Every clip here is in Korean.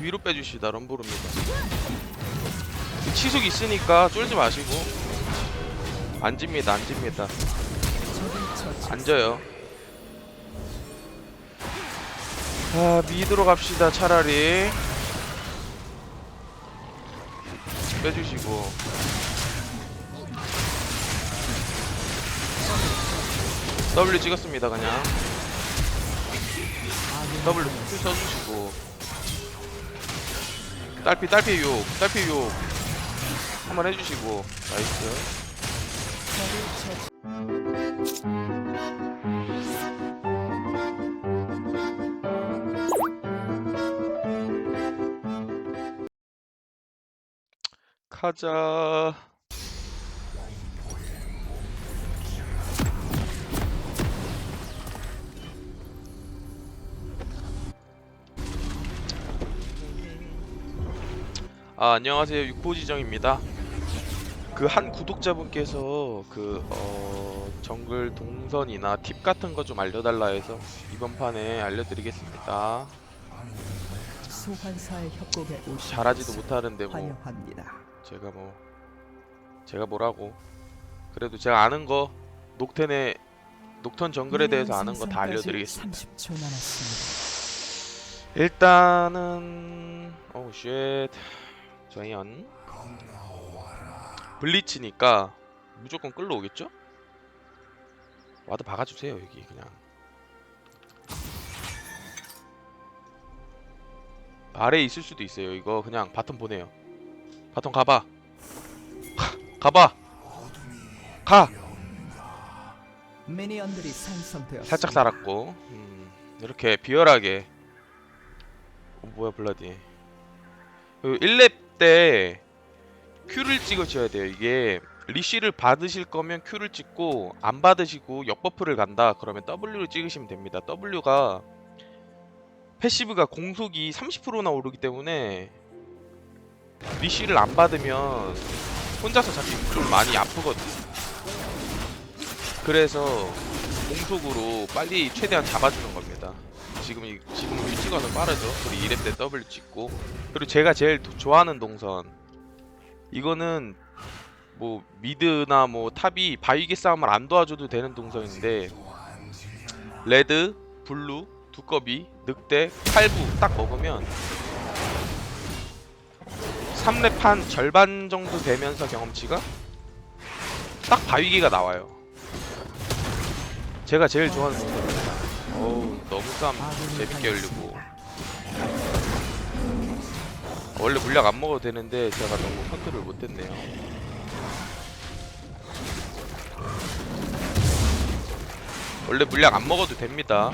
위로 빼주시다 럼브르입니다. 치속 있으니까 쫄지 마시고. 앉습니다 앉습니다. 앉아요. 아 미드로 갑시다 차라리. 빼주시고. W 찍었습니다 그냥. W 큐 써주시고 딸피 딸피 욕 딸피 욕 한번 해주시고. 나이스. 가자 아, 안녕하세요. 육포지정입니다. 그 한 구독자분께서 그 어, 정글 동선이나 팁 같은 거 좀 알려달라 해서 이번 판에 알려드리겠습니다. 소환사의 협곡에 오신 잘하지도 것을 못하는데 뭐 환영합니다. 제가 뭐 제가 뭐라고 그래도 제가 아는 거 녹텐의 녹턴 정글에 대해서 아는 거 다 알려드리겠습니다. 30초 남았습니다. 일단은 오우 쉣 저희연. 블리치니까 무조건 끌러 오겠죠? 와드 박아주세요 여기 그냥. 아래에 있을 수도 있어요 이거. 그냥 바텀 보내요. 바텀 가봐. 가봐. 가! 미니언들이 생성되었습니다. 살짝 살았고 음, 이렇게 비열하게. 어, 뭐야 블라디 그 1렙 때 Q를 찍으셔야 돼요. 이게 리쉬를 받으실 거면 Q를 찍고 안 받으시고 역버프를 간다. 그러면 W를 찍으시면 됩니다. W가 패시브가 공속이 30%나 오르기 때문에 리쉬를 안 받으면 혼자서 잡기 좀 많이 아프거든요. 그래서 공속으로 빨리 최대한 잡아주는 겁니다. 지금 이 지금 이 찍어서 빠르죠. 그리고 2렙 때 W 찍고 그리고 제가 제일 도- 좋아하는 동선 이거는 뭐 미드나 뭐 탑이 바위기 싸움을 안 도와줘도 되는 동선인데 레드, 블루, 두꺼비, 늑대, 칼부 딱 먹으면 3렙 한 절반 정도 되면서 경험치가 딱 바위기가 나와요. 제가 제일 좋아하는 동선입니다. 어우 너무 싸움 재밌게 열리고 원래 물약 안 먹어도 되는데 제가 너무 컨트롤 못했네요. 원래 물약 안 먹어도 됩니다.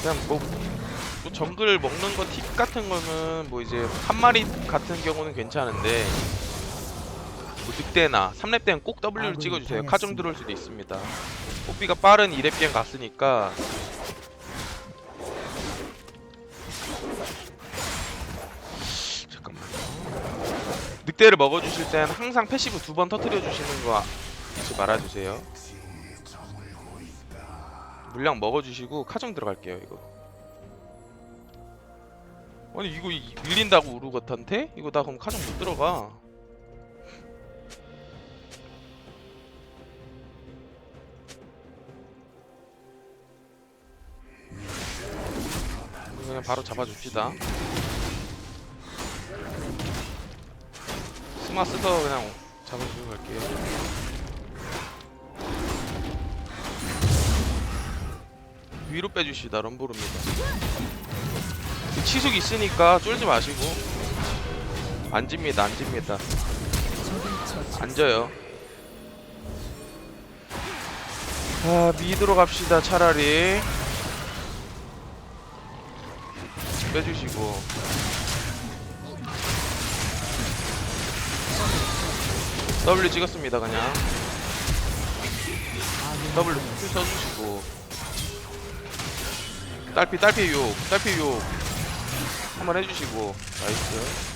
그냥 뭐, 뭐 정글 먹는 거 팁 같은 거는 뭐 이제 한 마리 같은 경우는 괜찮은데 뭐 늑대나 3렙 때는 꼭 W를 찍어주세요. 당했습니다. 카정 들어올 수도 있습니다. 뽀삐가 빠른 2렙 비행 갔으니까 잠깐만 늑대를 먹어주실 땐 항상 패시브 두 번 터트려 주시는 거 잊지 말아주세요. 물량 먹어주시고 카정 들어갈게요 이거. 아니 이거 이- 밀린다고 우르거탄테? 이거 나 그럼 카정 못 들어가. 그냥 바로 잡아줍시다. 스마 쓰서 그냥 잡아주고 갈게요. 위로 빼주시다 럼브르입니다. 치속 있으니까 쫄지 마시고 앉습니다 앉습니다 앉아요. 아 미드로 갑시다 차라리 빼주시고. W 찍었습니다 그냥. W 큐 써주시고. 딸피 딸피 욕 딸피 욕 한번 해주시고. 나이스.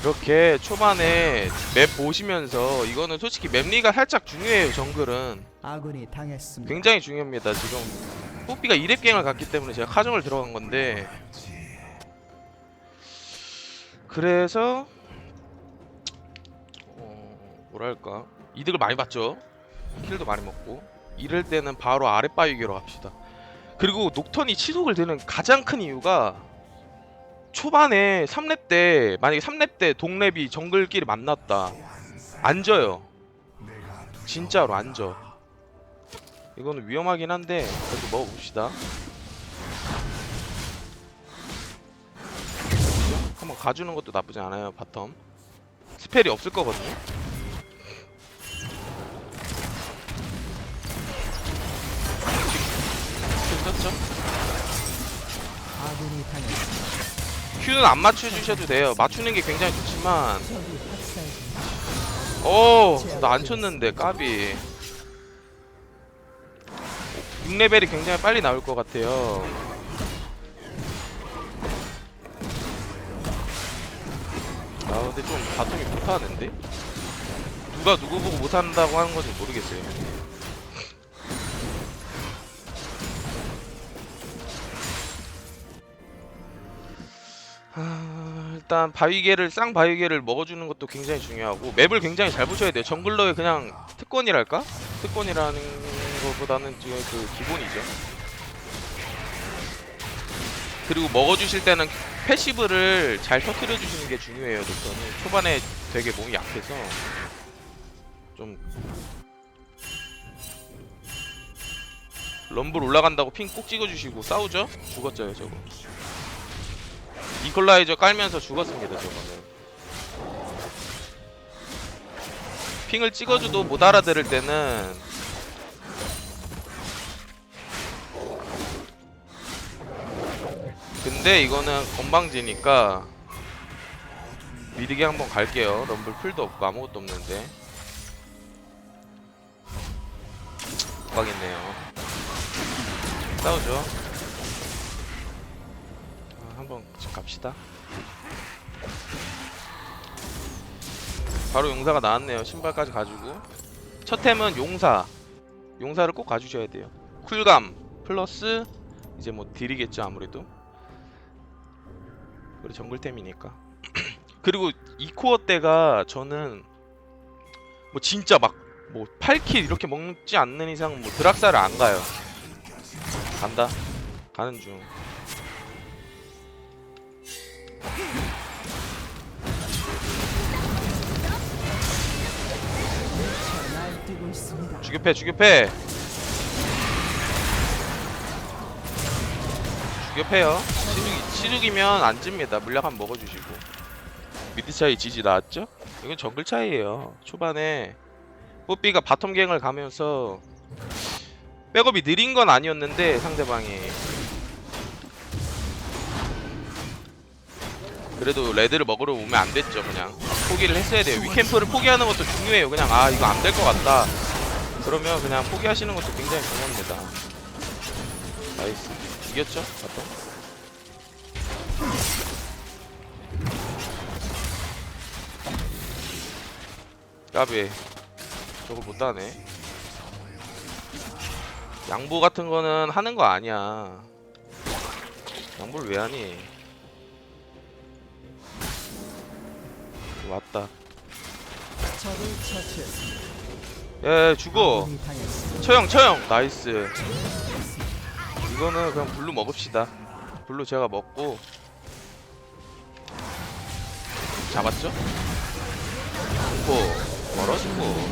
이렇게 초반에 맵 보시면서 이거는 솔직히 맵리가 살짝 중요해요 정글은. 아군이 당했습니다. 굉장히 중요합니다 지금 뽀삐가 2렙 갱을 갔기 때문에 제가 카정을 들어간 건데. 그래서 어, 뭐랄까. 이득을 많이 봤죠. 킬도 많이 먹고. 이럴 때는 바로 아랫 바위기로 갑시다. 그리고 녹턴이 치속을 되는 가장 큰 이유가 초반에 3렙 때 만약에 3렙 때 동렙이 정글끼리 만났다. 안 져요. 진짜로 안 져. 이거는 위험하긴 한데 먹어봅시다. 한번 가주는 것도 나쁘지 않아요 바텀. 스펠이 없을 거거든요. 큐 썼죠? 큐는 안 맞춰주셔도 돼요. 맞추는 게 굉장히 좋지만 적이 학살 중. 오, 나안 쳤는데 까비. 6레벨이 굉장히 빨리 나올 것 같아요. 아 근데 좀 바텀이 못하는데? 누가 누구 보고 못한다고 하는 건지 모르겠어요. 아, 일단 바위개를 쌍 바위개를 먹어주는 것도 굉장히 중요하고 맵을 굉장히 잘 보셔야 돼요. 정글러의 그냥 특권이랄까? 특권이라는 것보다는 지금 그 기본이죠. 그리고 먹어주실 때는 패시브를 잘 터트려 주시는 게 중요해요. 녹턴이 초반에 되게 몸이 약해서 좀 럼블 올라간다고 핑 꼭 찍어주시고 싸우죠? 죽었죠 저거. 이퀄라이저 깔면서 죽었습니다 저거는 핑을 찍어줘도 못 알아들을 때는 근데 이거는 건방지니까 미드게 한번 갈게요 럼블 풀도 없고 아무것도 없는데 가겠네요 싸우죠 아, 한번 갑시다. 바로 용사가 나왔네요. 신발까지 가지고 첫 템은 용사. 용사를 꼭 가주셔야 돼요. 쿨감 플러스 이제 뭐 딜이겠죠 아무래도. 그리고 정글템이니까. 그리고 이 코어 때가 저는 뭐 진짜 막 뭐 8킬 이렇게 먹지 않는 이상 뭐 드락사를 안 가요. 간다. 가는 중. 주교패 주교패 주교패요 시죽이, 시죽이면 안 찝니다 물약 한번 먹어주시고 미드 차이 지지 나왔죠? 이건 정글 차이에요 초반에 뽀삐가 바텀 갱을 가면서 백업이 느린 건 아니었는데 상대방이 그래도 레드를 먹으러 오면 안 됐죠 그냥 포기를 했어야 돼요 위캠프를 포기하는 것도 중요해요 그냥 아 이거 안 될 것 같다 그러면 그냥 포기하시는 것도 굉장히 중요합니다. 나이스. 이겼죠? 바텀? 까비. 저걸 못 따네. 양보 같은 거는 하는 거 아니야. 양보를 왜 하니? 왔다. 야 죽어. 처형 처형 나이스 이거는 그냥 블루 먹읍시다 블루 제가 먹고 잡았죠? 죽고 멀어지고.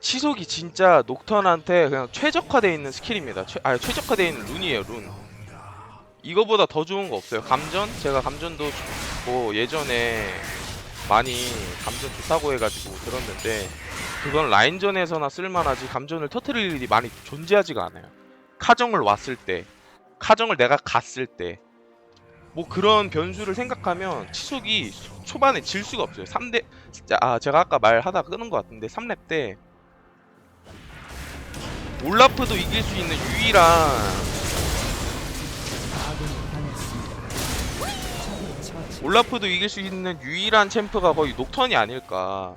치속이 진짜 녹턴한테 그냥 최적화되어 있는 스킬입니다 최, 아니 최적화되어 있는 룬이에요 룬 이거보다 더 좋은 거 없어요 감전? 제가 감전도 뭐 예전에 많이 감전 좋다고 해가지고 들었는데 그건 라인전에서나 쓸만하지 감전을 터트릴 일이 많이 존재하지가 않아요 카정을 왔을 때 카정을 내가 갔을 때 뭐 그런 변수를 생각하면 치속이 초반에 질 수가 없어요 3대 진짜 아 제가 아까 말하다 끄는 것 같은데 3렙 때 올라프도 이길 수 있는 유일한. 올라프도 이길 수 있는 유일한 챔프가 거의 녹턴이 아닐까.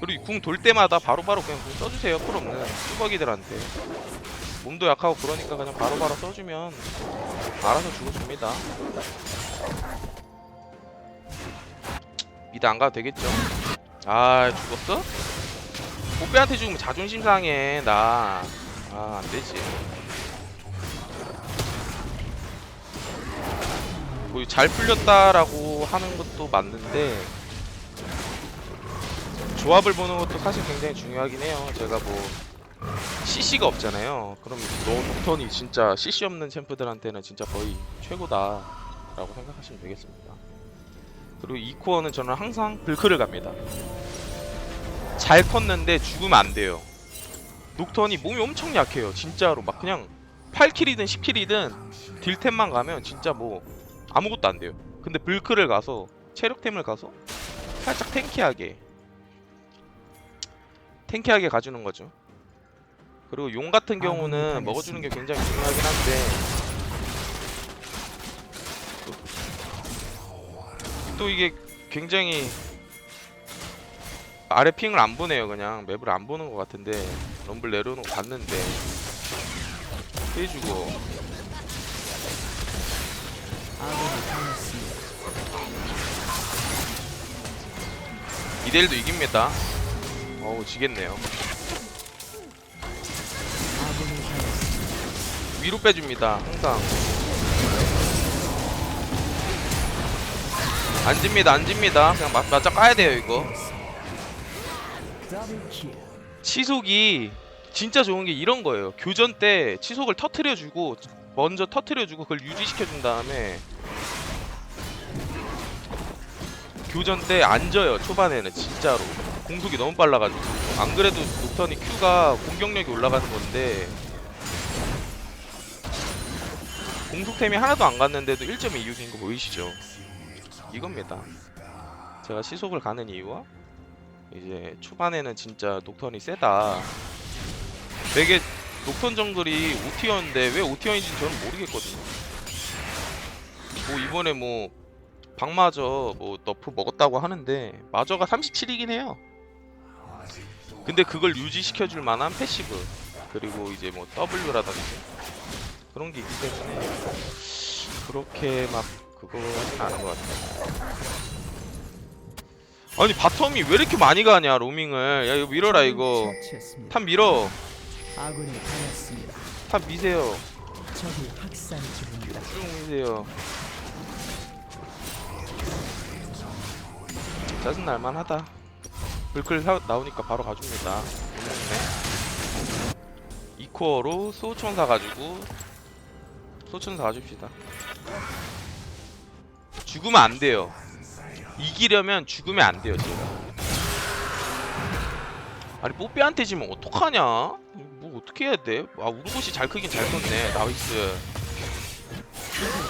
그리고 궁 돌 때마다 바로바로 그냥 궁 써주세요 풀 없는 뚜벅이들한테 몸도 약하고 그러니까 그냥 바로 바로 써주면 알아서 죽어줍니다 미드 안 가도 되겠죠 아 죽었어? 뽀빼한테 죽으면 자존심 상해 나 아, 안 되지. 뭐 잘 풀렸다라고 하는 것도 맞는데 조합을 보는 것도 사실 굉장히 중요하긴 해요. 제가 뭐 CC가 없잖아요. 그럼 론턴이 진짜 CC 없는 챔프들한테는 진짜 거의 최고다라고 생각하시면 되겠습니다. 그리고 이 코어는 저는 항상 불크를 갑니다. 잘 컸는데 죽으면 안 돼요. 녹턴이 몸이 엄청 약해요. 진짜로 막 그냥 8킬이든 10킬이든 딜템만 가면 진짜 뭐 아무것도 안 돼요. 근데 불크를 가서 체력템을 가서 살짝 탱키하게 탱키하게 가주는 거죠. 그리고 용 같은 경우는 먹어주는 게 굉장히 중요하긴 한데. 또, 또 이게 굉장히 아래 핑을 안 보네요 그냥. 맵을 안 보는 것 같은데. 럼블 거 봤는데. 해주고. 2대1도 이깁니다. 어우 지겠네요 위로 빼줍니다. 항상. 안 집니다 안 집니다. 그냥 맞, 맞짱 까야 돼요 이거. 치속이 진짜 좋은 게 이런 거예요. 교전 때 치속을 터트려주고 먼저 터트려주고 그걸 유지시켜준 다음에 교전 때 안 져요 초반에는 진짜로. 공속이 너무 빨라가지고. 안 그래도 녹턴이 Q가 공격력이 올라가는 건데 공속템이 하나도 안 갔는데도 1.26인 거 보이시죠? 이겁니다. 제가 시속을 가는 이유와 이제 초반에는 진짜 녹턴이 세다. 되게 녹턴 정글이 오티어인데 왜 오티어인지는 저는 모르겠거든요. 뭐 이번에 뭐 박마저 뭐 너프 먹었다고 하는데 마저가 37이긴 해요. 근데 그걸 유지시켜줄 만한 패시브 그리고 이제 뭐 W라든지 그런 게 있기 때문에 그렇게 막 그거 하진 않은 것 같아요. 아니 바텀이 왜 이렇게 많이 가냐 로밍을. 야 이거 밀어라 이거. 탑 밀어. 탑 미세요. 쭉 미세요. 짜증 날만 하다. 불클 사- 나오니까 바로 가줍니다. 이코어로 소천사 가지고 소천사 가줍시다. 죽으면 안 돼요. 이기려면 죽으면 안 돼요 제가. 아니 뽀삐한테 지면 어떡하냐? 뭐 어떻게 해야 돼? 아 우르고시 잘 크긴 잘 컸네. 나이스.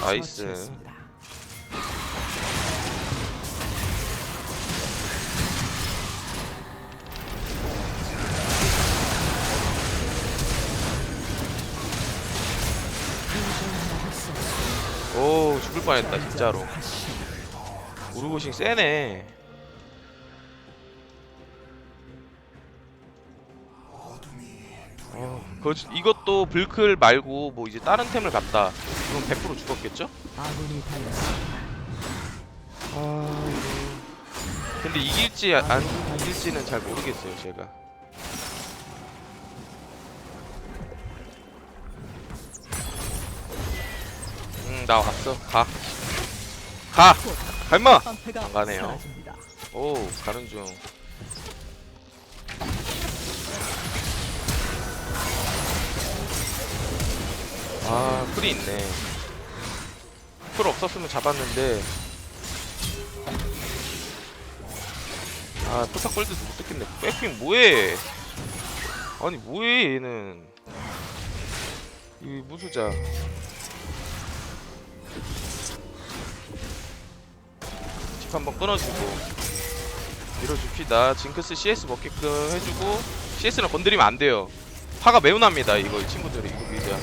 나이스. 오 죽을 뻔했다 진짜로. 우르고싱 세네. 어, 그 이것도 불클 말고 뭐 이제 다른 템을 갖다. 그럼 100% 죽었겠죠? 아 근데 이길지 안 이길지는 잘 모르겠어요 제가 나 왔어 가 가! 갈마! 안 가네요. 오 가는 중 아, 풀이 있네. 풀 없었으면 잡았는데. 아, 포탑 골드도 못 듣겠네. 백핑 뭐해? 아니, 뭐해, 얘는. 이 무수자. 집 한번 끊어주고. 밀어줍시다. 징크스 CS 먹게끔 해주고, CS는 건드리면 안 돼요. 화가 매우 납니다, 이거, 이 친구들이. 이거 미드야.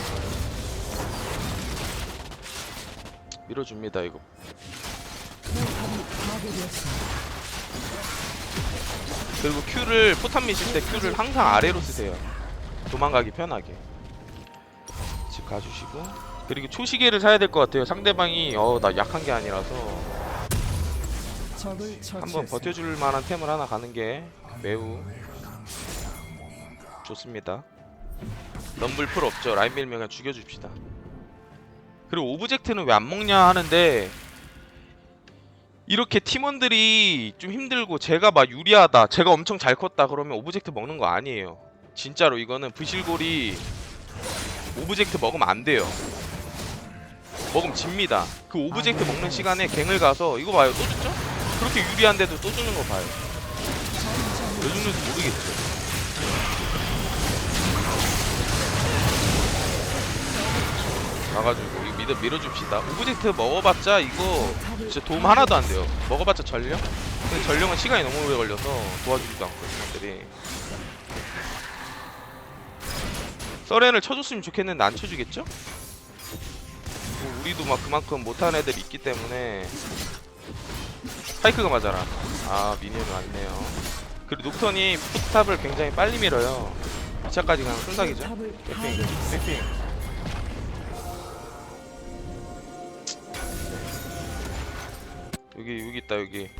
밀어줍니다 이거. 그리고 Q를 포탄 미실 때 Q를 항상 아래로 쓰세요 도망가기 편하게 집 가주시고 그리고 초시계를 사야 될 것 같아요 상대방이 어 나 약한 게 아니라서 한번. 버텨줄 만한 템을 하나 가는 게 매우 좋습니다. 럼블 풀 없죠. 라인 밀면 그냥 죽여줍시다. 그리고 오브젝트는 왜 안 먹냐 하는데 이렇게 팀원들이 좀 힘들고 제가 막 유리하다, 제가 엄청 잘 컸다 그러면 오브젝트 먹는 거 아니에요. 진짜로 이거는 부실골이 오브젝트 먹으면 안 돼요. 먹으면 집니다. 그 오브젝트 먹는 시간에 갱을 가서 이거 봐요. 또 죽죠? 그렇게 유리한데도 또 주는 거 봐요. 왜 죽는지 모르겠죠. 가가지고 이거 밀어, 밀어줍시다. 오브젝트 먹어봤자 이거 진짜 도움 하나도 안 돼요. 먹어봤자 전령? 근데 전령은 시간이 너무 오래 걸려서 도와주지도 않고 사람들이. 서렌을 쳐줬으면 좋겠는데 안 쳐주겠죠? 뭐 우리도 막 그만큼 못하는 애들이 있기 때문에 파이크가 맞아라. 아 미니언이 왔네요. 그리고 녹턴이 포탑을 굉장히 빨리 밀어요. 2차까지 그냥 순삭이죠. 백핑. 백핑. 여기 여기 있다 여기.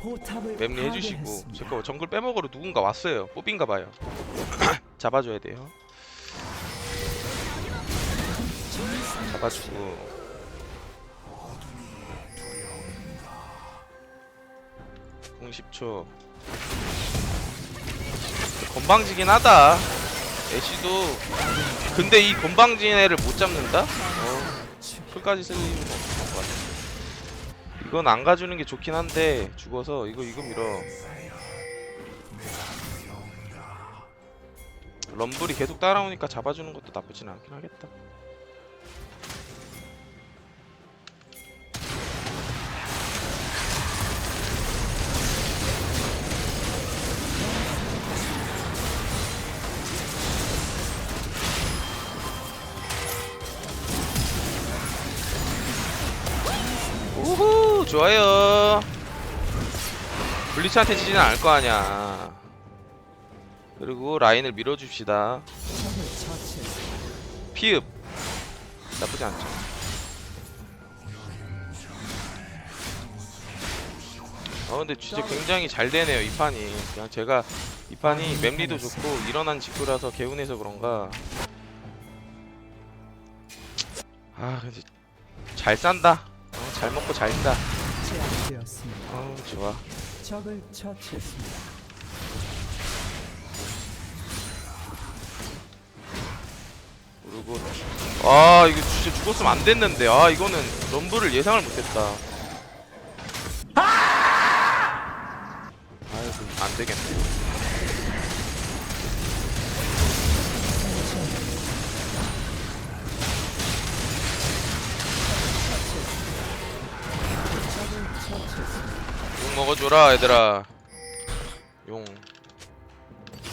맵리 해주시고 파괴했습니다. 잠깐 정글 빼먹으러 누군가 왔어요. 뽀빈가 봐요. 잡아줘야 돼요. 잡아주고. 공 10초. 건방지긴 하다. 애쉬도 근데 이 건방진 애를 못 잡는다? 어, 풀까지 쓸 일은 없을 것 같아. 이건 안 가주는 게 좋긴 한데 죽어서 이거 이거 밀어. 럼블이 계속 따라오니까 잡아주는 것도 나쁘진 않긴 하겠다. 우후 좋아요. 블리츠한테 지지는 않을 거 아니야. 그리고 라인을 밀어줍시다. 피읍 나쁘지 않죠. 어 근데 진짜 굉장히 잘 되네요 이 판이. 그냥 제가 이 판이 맵리도 좋고 일어난 직구라서 개운해서 그런가. 아 근데 잘 싼다. 어, 잘 먹고 잘. 제압되었습니다. 어 좋아. 적을 처치했습니다. 그리고 아 이거 진짜 죽었으면 안 됐는데 아 이거는 럼블을 예상을 못했다. 아이고 안 되겠네. 용 먹어줘라 얘들아. 용.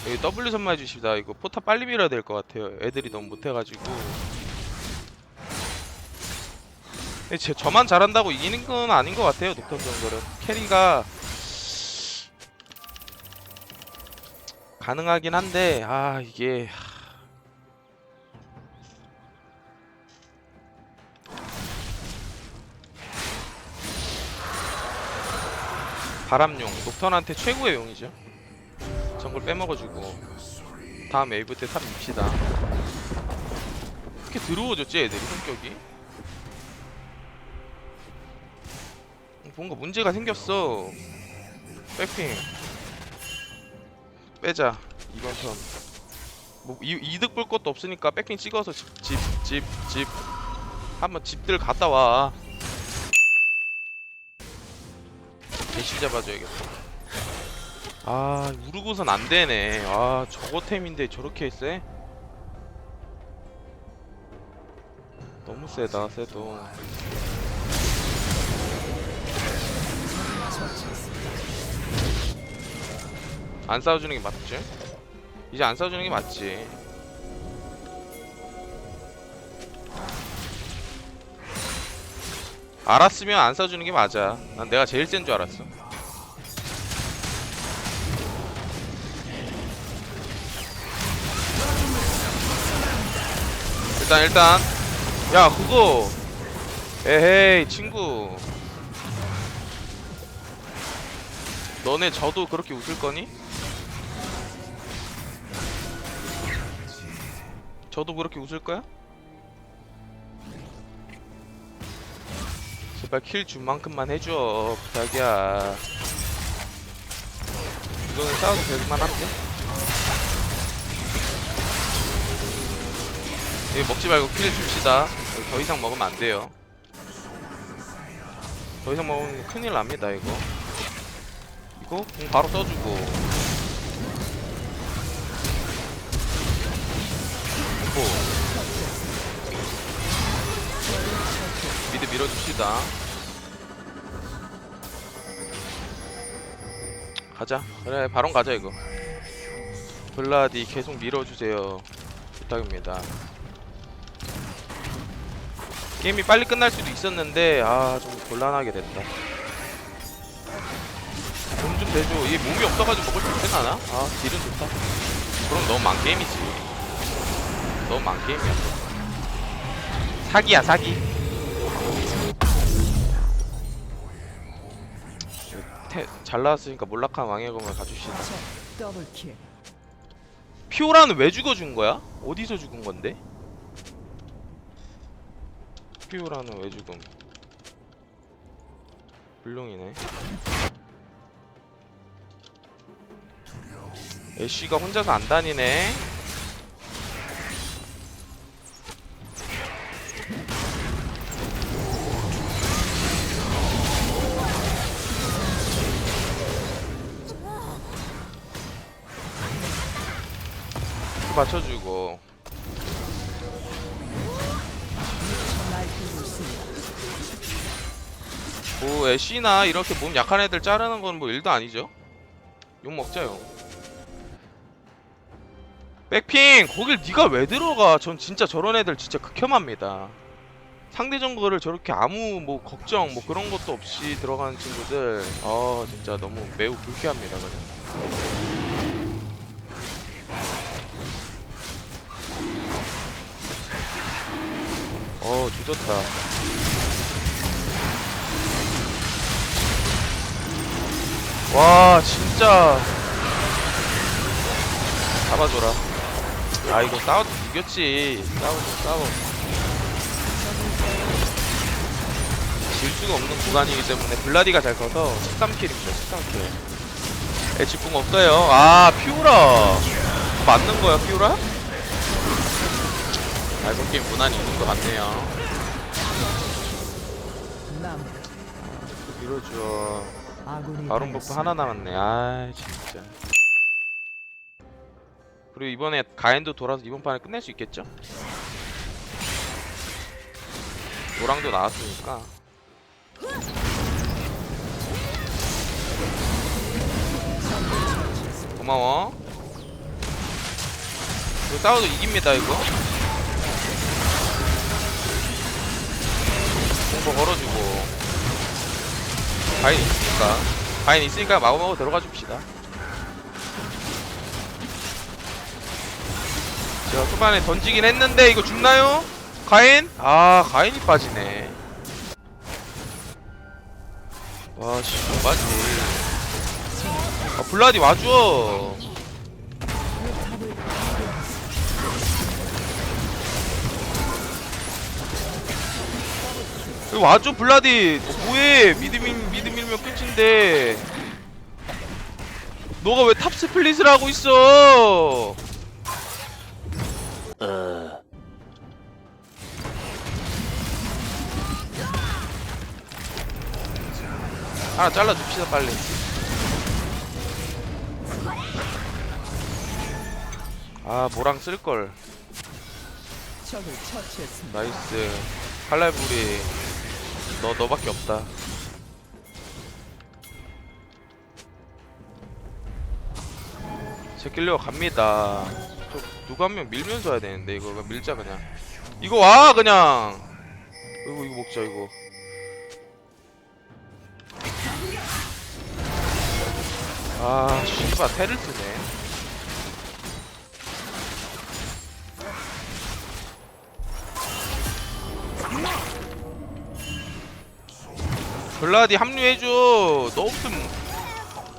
여기 W 선만 해주십니다. 이거 포탑 빨리 밀어야 될 것 같아요. 애들이 너무 못해가지고. 근데 제, 저만 잘한다고 이기는 건 아닌 것 같아요. 녹턴 정도는 캐리가 가능하긴 한데 아 이게 바람용 녹턴한테 최고의 용이죠. 정글 빼먹어주고 다음 웨이브 때 탑 밉시다. 이렇게 들어오졌지 애들이 성격이. 뭔가 문제가 생겼어. 백핑 빼자 이번 턴. 뭐 이, 이득 볼 것도 없으니까 백핑 찍어서 집 집집집 한번 집들 갔다 와. 대시 잡아줘야겠다. 아 우르고선 안 되네. 아 저거 템인데 저렇게 세? 너무 세다 세도. 안 싸워주는 게 맞지? 이제 안 싸워주는 게 맞지. 알았으면 안 써주는 게 맞아. 난 내가 제일 센 줄 알았어. 일단 일단. 야 그거. 에헤이 친구. 너네 저도 그렇게 웃을 거니? 저도 그렇게 웃을 거야? 제발 킬 준 만큼만 해줘 부탁이야. 이거는 싸워도 될만 한데? 이거 먹지 말고 킬 줍시다. 더 이상 먹으면 안 돼요. 더 이상 먹으면 큰일 납니다 이거. 이거 공 바로 써주고. 뭐 미드 밀어줍시다 가자. 그래 바론 가자 이거. 블라디 계속 밀어주세요. 부탁입니다. 게임이 빨리 끝날 수도 있었는데 아 좀 곤란하게 됐다. 돈 좀 대줘. 얘 몸이 없어가지고 먹을 수 있진 않아? 아 딜은 좋다. 그럼 너무 망게임이지. 너무 망게임이야. 사기야 사기 태, 잘 나왔으니까 몰락한 왕의 검을 가주시다. 피오라는 왜 죽어준 거야? 어디서 죽은 건데? 피오라는 왜 죽음? 불룡이네. 애쉬가 혼자서 안 다니네. 맞춰주고. 뭐 애쉬나 이렇게 몸 약한 애들 자르는 건 뭐 일도 아니죠? 욕 먹자요. 백핑 거길 네가 왜 들어가? 전 진짜 저런 애들 진짜 극혐합니다. 상대 정글을 저렇게 아무 뭐 걱정 뭐 그런 것도 없이 들어가는 친구들 아 진짜 너무 매우 불쾌합니다 그냥 어 뒤졌다. 와 진짜. 잡아줘라. 아 이거 싸워도 이겼지. 싸워 싸워. 질 수가 없는 구간이기 때문에 블라디가 잘 커서 13킬입니다 13킬. 애치궁 없어요. 아 피오라. 맞는 거야 피오라? 알고 게임 무난히 있는 것 같네요 아군이 바론 버프. 하나 남았네. 아 진짜. 그리고 이번에 가엔도 돌아서 이번 판에 끝낼 수 있겠죠? 노랑도 나왔으니까. 고마워. 이거 싸워도 이깁니다 이거. 공보 걸어주고. 바인 있으니까? 바인 있으니까 마구마구 들어가 줍시다. 제가 초반에 던지긴 했는데 이거 죽나요? 가인? 아 가인이 빠지네. 와씨 뭐하지 아 블라디 와줘. 와줘 블라디. 어, 뭐해? 미드밀 미드밀면 끝인데. 너가 왜 탑 스플릿을 하고 있어? 하나 잘라줍시다 빨리. 아 모랑 쓸걸. 나이스. 칼날불이 너 너밖에 없다 제 길러 갑니다. 저 누가 한 명 밀면서 해야 되는데 이거 밀자 그냥. 이거 와 그냥! 이거 이거 먹자 이거. 아 씨발 테를 쓰네. 글라디 합류해줘. 너 없으면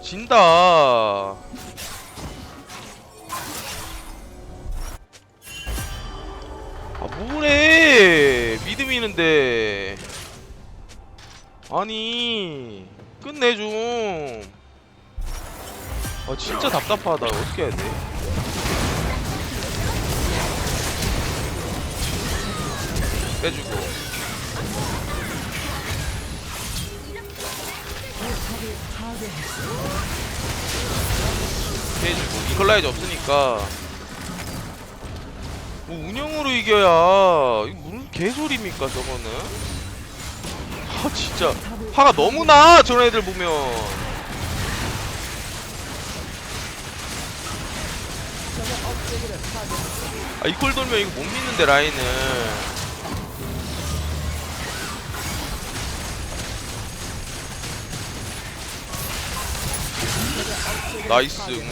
진다. 아 뭐래 미드 미는데. 아니 끝내 좀아 진짜 답답하다. 어떻게 해야 돼? 빼주고. 해주고. 이퀄라이저 없으니까 뭐 운영으로 이겨야 이거 무슨 개소리입니까 저거는? 아 진짜. 화가 너무 나 저런 애들 보면. 아 이퀄 돌면 이거 못 믿는데 라인을. 나이스 응수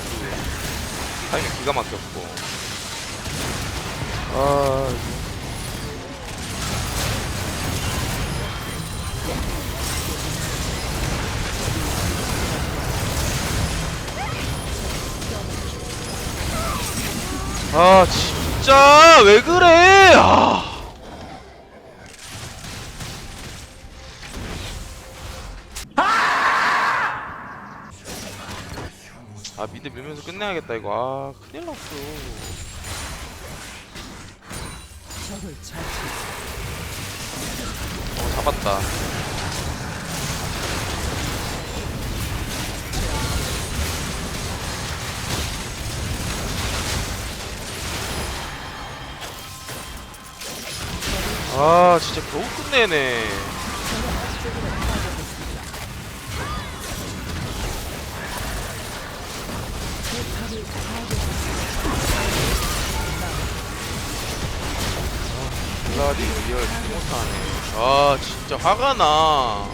타이밍 기가 막혔고 아 아 진짜? 왜 그래? 아. 아 미드 밀면서 끝내야겠다 이거. 아 큰일 났어. 어 잡았다. 아 진짜 겨우 끝내네 못하네 아 진짜 화가 나